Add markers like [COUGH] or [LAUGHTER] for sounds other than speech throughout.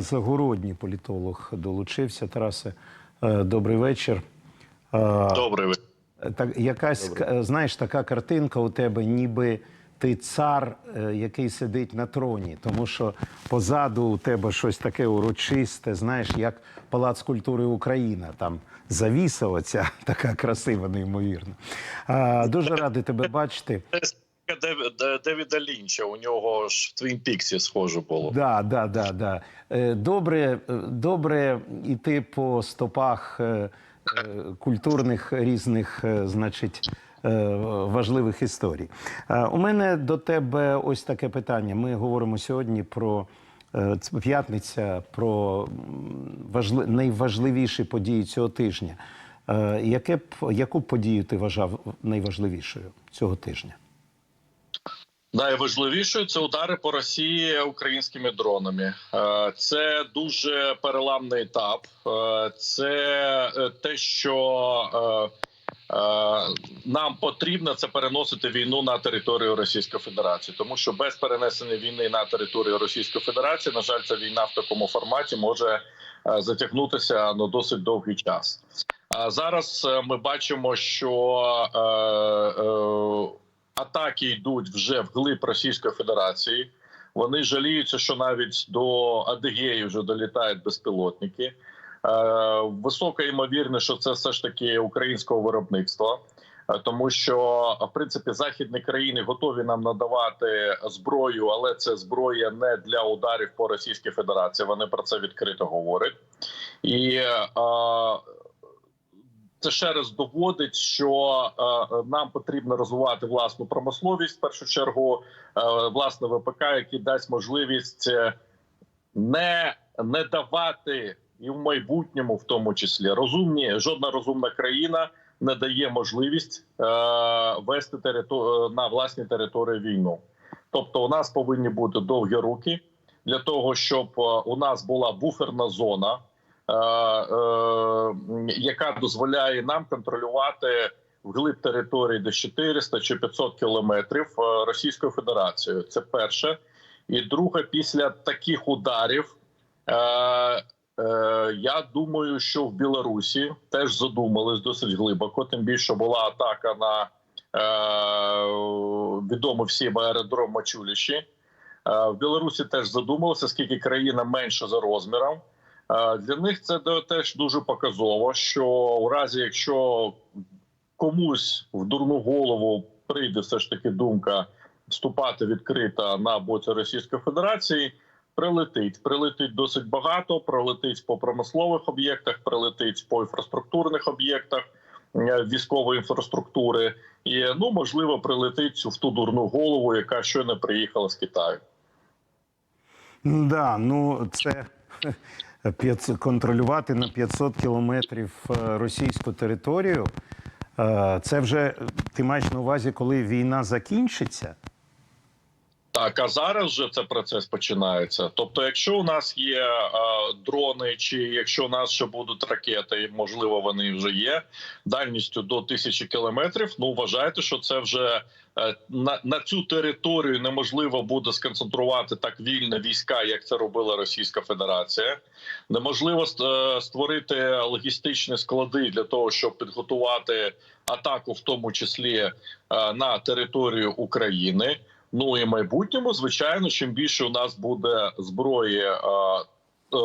Загородній політолог долучився. Тарасе, е, добрий вечір. Е, Добрий вечір. Так, якась е, знаєш, така картинка у тебе, ніби ти цар, е, який сидить на троні, тому що позаду у тебе щось таке урочисте, знаєш, як Палац культури Україна. Там завіса оця [LAUGHS] така красива, неймовірно. Дуже радий тебе бачити. Девіда Лінча. У нього ж в Твін Піксі схоже було. Да, да, да, да. Е, Добре, е, добре йти по стопах е, культурних різних, значить, важливих історій. У мене до тебе ось таке питання. Ми говоримо сьогодні про п'ятниця, про м, важли... найважливіші події цього тижня. Яке б, яку подію ти вважав найважливішою цього тижня? Найважливішою це удари по Росії українськими дронами. Е, Це дуже переламний етап. Е, Це е, те, що нам потрібно це переносити війну на територію Російської Федерації, тому що без перенесення війни на територію Російської Федерації, на жаль, ця війна в такому форматі може затягнутися на досить довгий час. А зараз ми бачимо, що атаки йдуть вже вглиб Російської Федерації. Вони жаліються, що навіть до Адигеї вже долітають безпілотники. Е, висока ймовірність, що це все ж таки українського виробництва. Е, Тому що в принципі західні країни готові нам надавати зброю, але це зброя не для ударів по Російській Федерації. Вони про це відкрито говорять, і е, це ще раз доводить, що е, нам потрібно розвивати власну промисловість в першу чергу, е, власне ВПК, який дасть можливість е, не, не давати і в майбутньому, в тому числі розумні, жодна розумна країна не дає можливість е, вести територ... на власній території війну. Тобто, у нас повинні бути довгі руки для того, щоб е, у нас була буферна зона е, е, яка дозволяє нам контролювати вглиб території до 400 чи 500 кілометрів е, Російською Федерацією. Це перше. І друге, після таких ударів, е, е, я думаю, що в Білорусі теж задумались досить глибоко. Тим більше була атака на е, відомий всім аеродром Мачуліші. Е, В Білорусі теж задумалися, оскільки країна менша за розміром. Е, Для них це теж дуже показово, що у разі, якщо комусь в дурну голову прийде все ж таки думка вступати відкрито на боці Російської Федерації, прилетить. Прилетить досить багато. Прилетить по промислових об'єктах, прилетить по інфраструктурних об'єктах е, військової інфраструктури, і ну можливо прилетить в ту дурну голову, яка щойно приїхала з Китаю. Да, ну це 500 контролювати на 500 кілометрів е, російську територію. е, Це вже ти маєш на увазі, коли війна закінчиться. Так, а зараз вже цей процес починається. Тобто, якщо у нас є е, дрони, чи якщо у нас ще будуть ракети, можливо, вони вже є дальністю до тисячі кілометрів. Ну вважайте, що це вже е, на, на цю територію неможливо буде сконцентрувати так вільно війська, як це робила Російська Федерація. Неможливо е, створити логістичні склади для того, щоб підготувати атаку, в тому числі е, на територію України. Ну і в майбутньому, звичайно, чим більше у нас буде зброї е, е,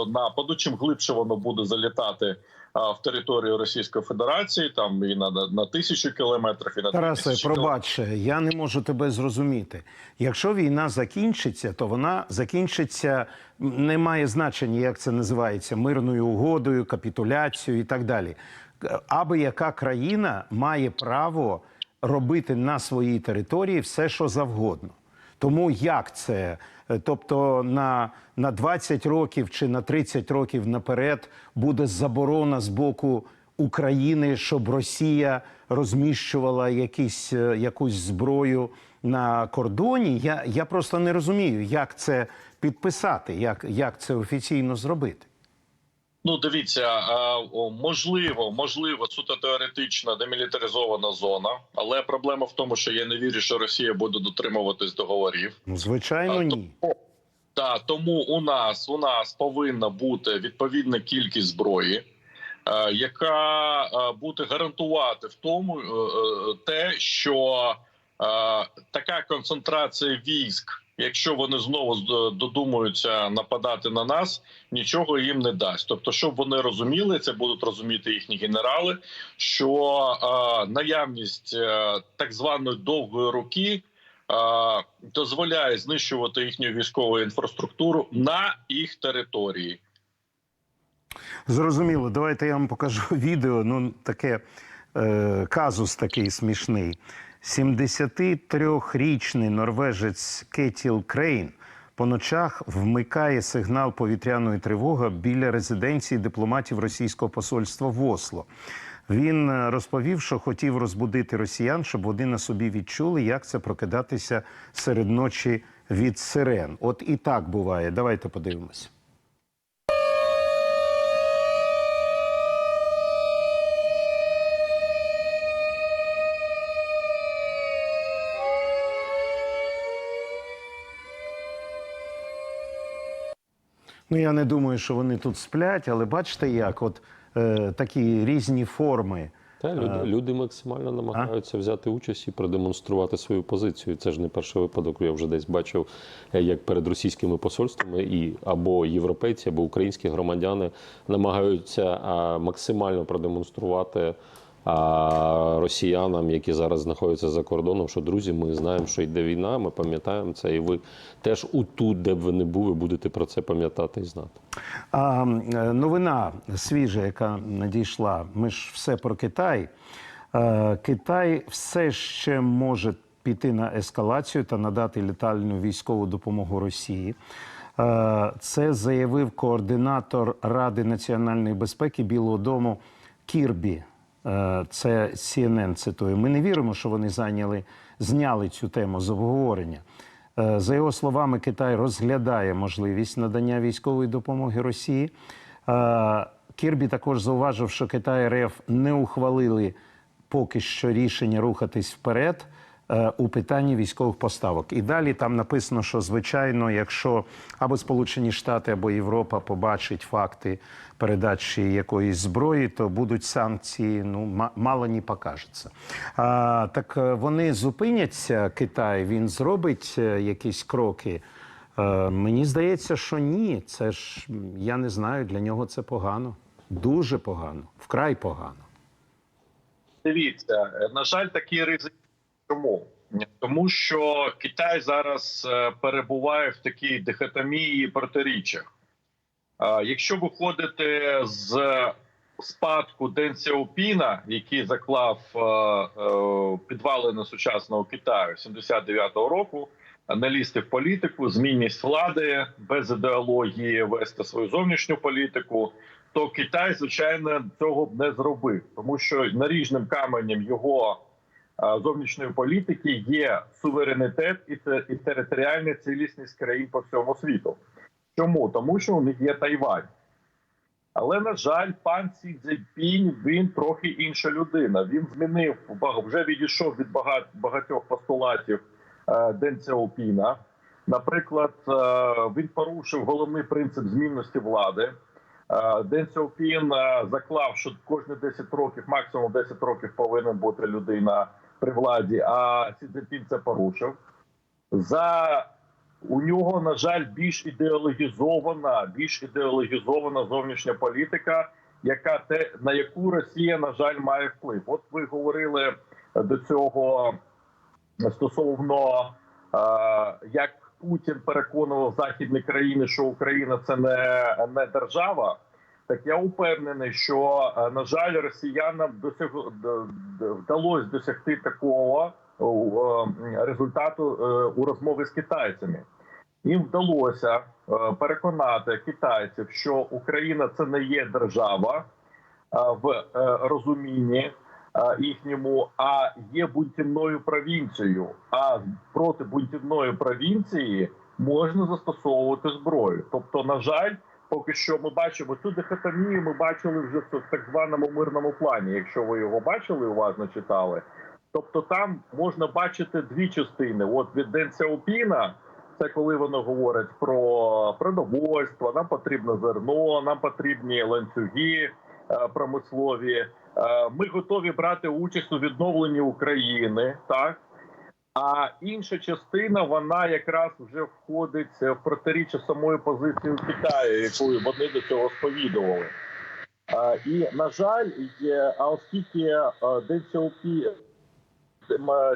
нападу, чим глибше воно буде залітати е, в територію Російської Федерації, там і на, на, на тисячу кілометрів, і на Тарасе, пробач, я не можу тебе зрозуміти. Якщо війна закінчиться, то вона закінчиться, не має значення, як це називається, мирною угодою, капітуляцією і так далі. Аби яка країна має право робити на своїй території все, що завгодно. Тому як це? Е, Тобто на, на 20 років чи на 30 років наперед буде заборона з боку України, щоб Росія розміщувала якісь, е, якусь зброю на кордоні. Я, я просто не розумію, як це підписати, як, як це офіційно зробити. Ну, дивіться, можливо, можливо, суто теоретична демілітаризована зона, але проблема в тому, що я не вірю, що Росія буде дотримуватись договорів. Ну, звичайно, ні. Та тому у нас у нас повинна бути відповідна кількість зброї, е, яка е, буде гарантувати в тому е, е, те, що е, така концентрація військ, якщо вони знову з- додумаються нападати на нас, нічого їм не дасть. Тобто, щоб вони розуміли, це будуть розуміти їхні генерали, що е, наявність е, так званої довгої руки. е, Дозволяє знищувати їхню військову інфраструктуру на їх території. Зрозуміло, давайте я вам покажу [LAUGHS] відео. Ну, таке е, казус такий смішний. 73-річний норвежець Кетіл Крейн по ночах вмикає сигнал повітряної тривоги біля резиденції дипломатів російського посольства в Осло. Він е, розповів, що хотів розбудити росіян, щоб вони на собі відчули, як це прокидатися серед ночі від сирен. От і так буває. Давайте подивимось. Ну, я не думаю, що вони тут сплять, але бачите, як от е, такі різні форми. Та люди, люди максимально намагаються взяти участь і продемонструвати свою позицію. Це ж не перший випадок. Я вже десь бачив, е, як перед російськими посольствами і або європейці, або українські громадяни намагаються максимально продемонструвати росіянам, які зараз знаходяться за кордоном, що друзі, ми знаємо, що йде війна. Ми пам'ятаємо це, і ви теж утут, де б ви не були, будете про це пам'ятати і знати. А е, новина свіжа, яка надійшла. Ми ж все про Китай. Е, Китай все ще може піти на ескалацію та надати літальну військову допомогу Росії. Е, Це заявив координатор Ради національної безпеки Білого Дому Кірбі. Е, Це CNN цитує. Ми не віримо, що вони зайняли, зняли цю тему з обговорення. Е, За його словами, Китай розглядає можливість надання військової допомоги Росії. Е, Кірбі також зауважив, що Китай РФ не ухвалили поки що рішення рухатись вперед у питанні військових поставок. І далі там написано, що звичайно, якщо або Сполучені Штати, або Європа побачить факти передачі якоїсь зброї, то будуть санкції. Ну мало не покажеться. А, так е, вони зупиняться. Китай він зробить е, якісь кроки. Е, Мені здається, що ні. Це ж я не знаю. Для нього це погано, дуже погано, вкрай погано. Дивіться, е, на жаль, такий ризик. Чому? Тому що Китай зараз е, перебуває в такій дихотомії протиріччях. Якщо виходити з спадку Ден Сяопіна, який заклав е, е, підвалини сучасного Китаю 79-го року, не лізти в політику, змінність влади без ідеології вести свою зовнішню політику, то Китай, звичайно, цього б не зробив, тому що наріжним каменем його зовнішньої політики є суверенітет і територіальна цілісність країн по всьому світу. Чому? Тому що у них є Тайвань. Але на жаль, пан Сі Цзіньпінь, він трохи інша людина. Він змінив вже відійшов від багатьох постулатів е, Ден Цяопіна. Наприклад, е, він порушив головний принцип змінності влади. Е, Ден Сяопін заклав, що кожні 10 років, максимум 10 років, повинна бути людина при владі. А Цзіньпін це порушив. За у нього, на жаль, більш ідеологізована, більш ідеологізована зовнішня політика, яка те на яку Росія, на жаль, має вплив. От ви говорили до цього стосовно як Путін переконував західні країни, що Україна це не, не держава. Так я упевнений, що е, на жаль, росіянам досяг вдалося досягти такого е, результату е, у розмові з китайцями. Їм вдалося переконати китайців, що Україна це не є держава в розумінні їхньому, а є бунтівною провінцією. А проти бунтівної провінції можна застосовувати зброю. Тобто, на жаль, поки що ми бачимо цю дихотомію. Ми бачили вже в так званому мирному плані. Якщо ви його бачили, уважно читали. Тобто, там можна бачити дві частини: от від Ден Сяопіна Це коли вони говорять про продовольство, нам потрібно зерно, нам потрібні ланцюги е, промислові. Е, Ми готові брати участь у відновленні України, так а інша частина вона якраз вже входить в протиріччя самої позиції Китаю, якою вони до цього сповідували. Е, І на жаль, є, а оскільки е, Ден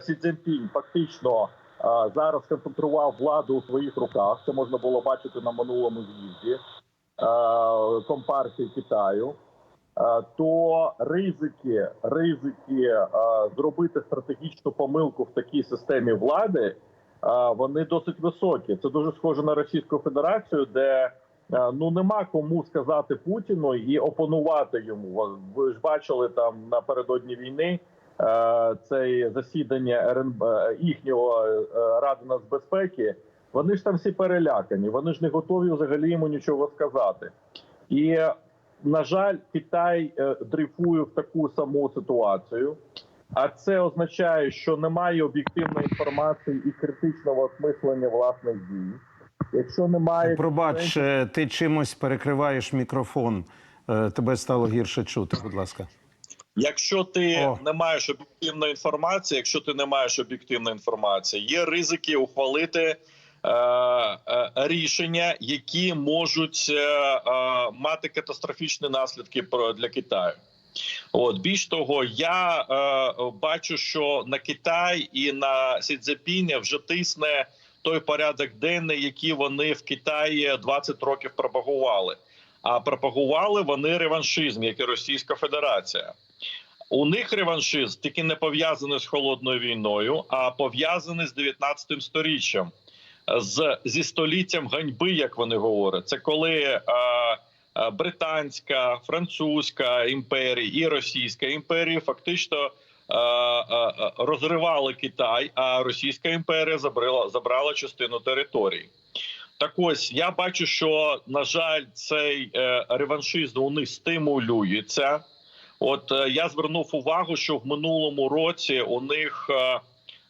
Сі Цзіньпінь фактично е, зараз концентрував владу у своїх руках. Це можна було бачити на минулому з'їзді е, компартії Китаю. Е, То ризики, ризики е, зробити стратегічну помилку в такій системі влади, е, вони досить високі. Це дуже схоже на Російську Федерацію, де ну нема кому сказати Путіну і опонувати йому. Ви ж бачили там напередодні війни це засідання РНБ їхнього Ради нацбезпеки. Вони ж там всі перелякані. Вони ж не готові взагалі йому нічого сказати. І на жаль, Китай е, дрейфує в таку саму ситуацію. А це означає, що немає об'єктивної інформації і критичного осмислення власних дій. Якщо немає Пробач, е, ти чимось перекриваєш мікрофон. Е, Тебе стало гірше чути, будь ласка. Якщо ти О. не маєш об'єктивної інформації, якщо ти не маєш об'єктивної інформації, є ризики ухвалити рішення, які можуть е, е, мати катастрофічні наслідки для Китаю. От більш того, я е, бачу, що на Китай і на Сі Цзепіня вже тисне той порядок денний, який вони в Китаї 20 років пропагували. А пропагували вони реваншизм, як і Російська Федерація. У них реваншизм тільки не пов'язаний з холодною війною, а пов'язаний з 19 сторіччям, з зі століттям ганьби, як вони говорять. Це коли е, е, британська, французька імперія і російська імперія фактично е, е, е, розривали Китай, а Російська імперія забрала забрала частину території. Так ось я бачу, що на жаль, цей реваншизм у них стимулюється. От я звернув увагу, що в минулому році у них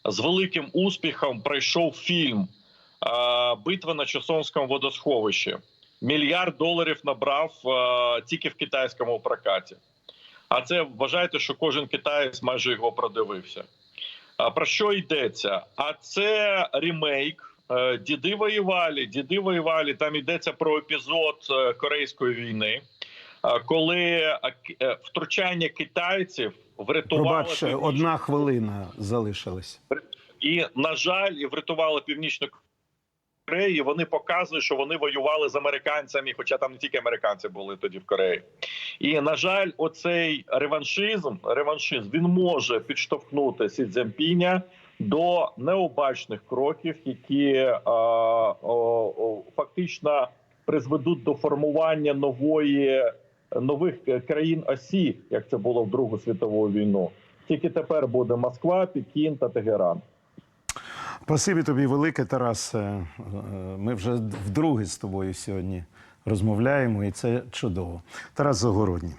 з великим успіхом пройшов фільм Битва на Чосонському водосховищі. Мільярд доларів набрав тільки в китайському прокаті. А це вважайте, що кожен китаєць майже його продивився. А про що йдеться? А це ремейк. е, Діди воювали, діди воювали. Там йдеться про епізод е, Корейської війни, коли е, втручання китайців врятувало Пробач, одна хвилина залишилась. і на жаль, і врятували північну Корею. Вони показують, що вони воювали з американцями, хоча там не тільки американці були тоді в Кореї. І на жаль, оцей реваншизм, реваншизм він може підштовхнути Сі Цзіньпіня до необачних кроків, які а, о, о, фактично призведуть до формування нової нових країн осі, як це було в Другу світову війну. Тільки тепер буде Москва, Пекін та Тегеран. Спасибі тобі велике, Тарас. Е, Ми вже вдруге з тобою сьогодні розмовляємо, і це чудово. Тарас Загородній.